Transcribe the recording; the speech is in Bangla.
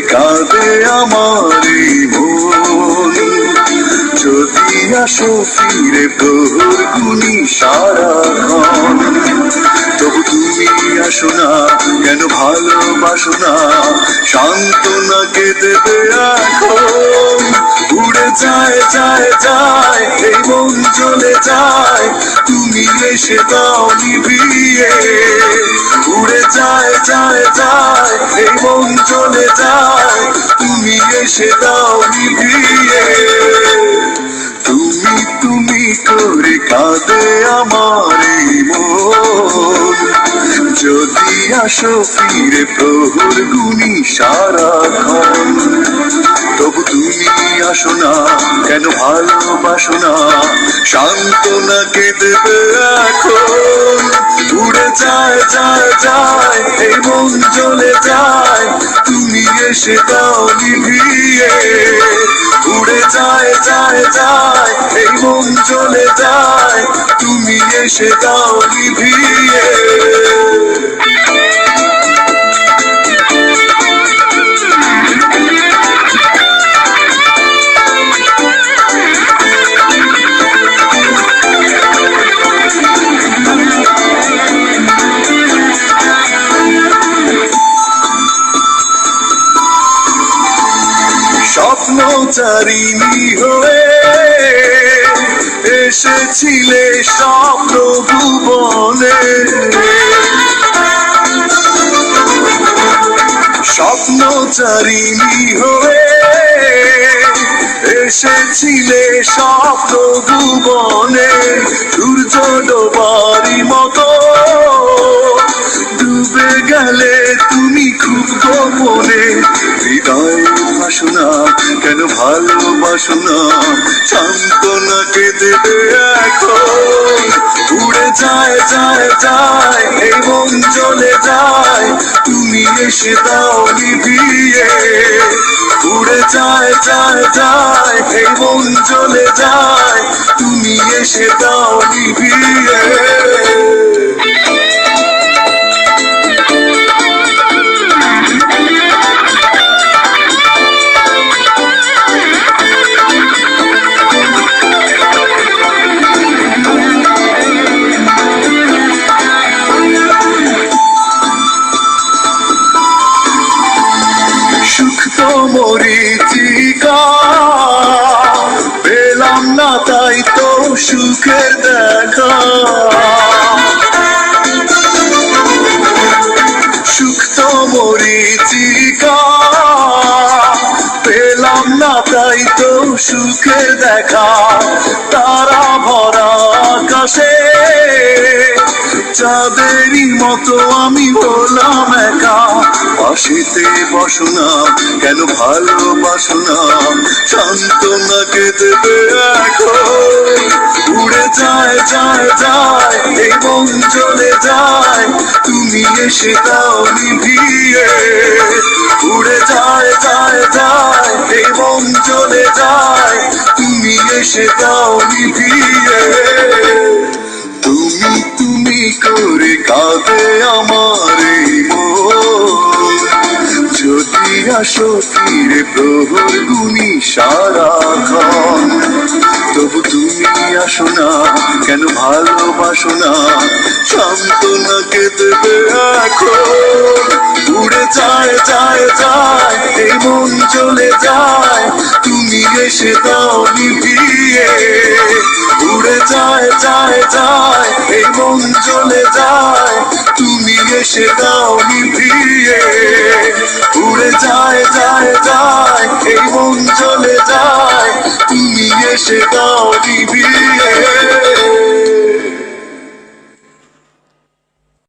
কাঁদে আমার যদি আসো ফিরে প্রহর গুনি সারাক্ষণ তবু তুমি আসো না, কেন ভালোবাসো না? সান্ত্বনাকে দেবে এখন? উড়ে যায় যায় যায় এই মন চলে যায় তুমি এসে দাও নিভিয়ে। উড়ে যায় যায় যায় এই মন চলে যায় তুমি এসে দাও নিভিয়ে। তুমি তুমি করে কাঁদে আমার এই মন। যদি আসো ফিরে প্রহর গুনি সারাক্ষণ আসো না কেন ভালোবাসো না সান্ত্বনাকে দেবে এখন? উড়ে যায় যায় যায়, এই মন চলে যায়। তুমি এসে দাও নিভিয়ে। উড়ে যায় যায় যায়, এই মন চলে যায়। তুমি এসে দাও নিভিয়ে। স্বপ্ন হয়ে এসেছিলে স্বপ্ন ভুবনে স্বপ্ন চারিণী হয়ে এসেছিলে স্বপ্ন ভুবনে সূর্য ডোবারি মতো ভালোবাসো না সান্ত্বনাকে দেবে এখন? উড়ে যায় যায় যায়, এই মন চলে যায়। তুমি এসে দাও নিভিয়ে। উড়ে যায় যায় যায়, এই মন চলে যায়। তুমি এসে দাও নিভিয়ে। সুখের দেখা। সুখ তো মরিচিকা পেলাম না তাই তো সুখের দেখা। তারা ভরা আকাশে। চাঁদেরই মতো আমি হলাম একা। পাশেতে বসো না, কেন ভালোবাসো না? সান্ত্বনাকে দেবে এখন উড়ে যায় যায়, এই মন চলে যায়। তুমি এসে দাও নিভিয়ে। উড়ে যায় যায় যায়, এই মন চলে যায়। তুমি এসে দাও নিভিয়ে। তুমি তুমি করে কাঁদে আমার এই যদি আসো ফিরে প্রহর গুনি সারাক্ষণ, তবু তুমি আসো কেন ভালোবাসো না? সান্ত্বনাকে দেবে এখন। উড়ে যায় যায় যায়, এই মন চলে যায়। তুমি এসে দাও নিভিয়ে। উড়ে যায় যায় যায়, এই মন চলে যায়। তুমি এসে দাও নিভিয়ে। উড়ে যায় যায় যায়, এই মন চলে এসে দাও নিভিয়ে